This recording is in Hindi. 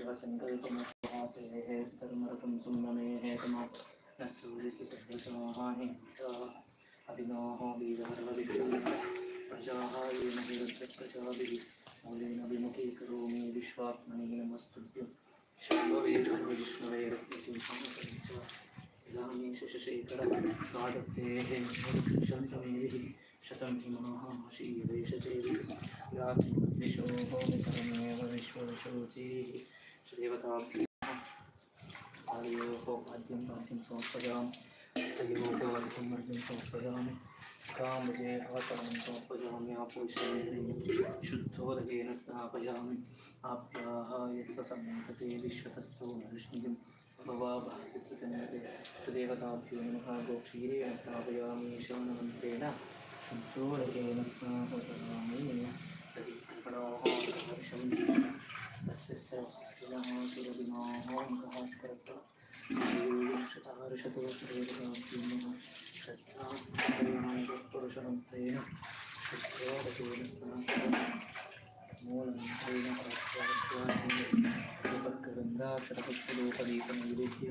शिवसङ्कल्पमस्वातेः धर्मरतं सुन्नमेः तमो न सूर्यसि सद्वशाहाहि अभिनोः वीरहरविक्रम प्रजाः येन हिरद्रप्रजाभिः मूलेन विमुखीकरोमि विश्वात्मनि नमस्तुभ्यं शम्भवे सर्वविष्णवे रत्नसिंहासनित्वा इदानीं शशशेखर कादत्तेः शन्तमेभिः शतं हिमाः शीवेशचेभिः यास्मिन्निशोः निकरमेव विश्वविशोचिः आर्योः वाद्यं वाद्यं समर्पयामि तयोः वाद्यं वाद्यं समर्पयामि कामजे आतमं समर्पयामि आपोषणे शुद्धोदकेन स्थापयामि आप्याः यस्य सम्मतते विश्वतस्सो नृष्णिजं भवाभागस्य सन्नते सुदेवताभ्यो नमः गोक्षीरेण स्थापयामि शवनमन्त्रेण शुद्धोदकेन स्नापयामि तदिकर्पणोः हर्षं तस्य सुरभिनोः मुखः പരിഷത്തുവസ്ത്രേതാത്മ ശക്താപരിണാമപുരുഷനത്തേന ശക്തോപശേന മൂലം ഹൈന പ്രസ്വാദ്വാദി ഗന്ധാക്ഷരപുസ്തലോപദീപം നിവേദ്യ.